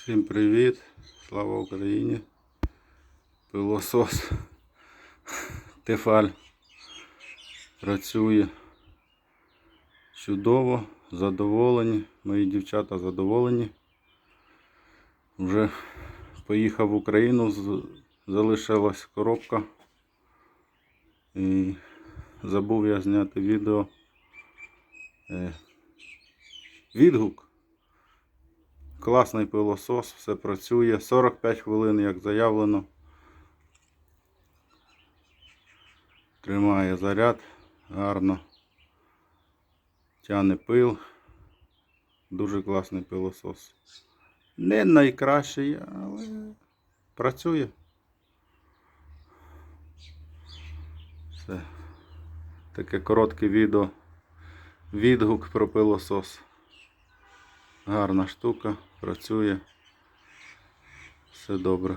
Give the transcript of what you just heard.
Всім привіт! Слава Україні! Пилосос Тефаль працює чудово, задоволені. Мої дівчата задоволені. Вже поїхав в Україну, залишилась коробка. І забув я зняти відео. Е, Відгук. Класний пилосос, все працює. 45 хвилин, як заявлено. Тримає заряд гарно. Тяне пил. Дуже класний пилосос. Не найкращий, але працює. Все. Таке коротке відео. Відгук про пилосос. Гарна штука, працює. Все добре.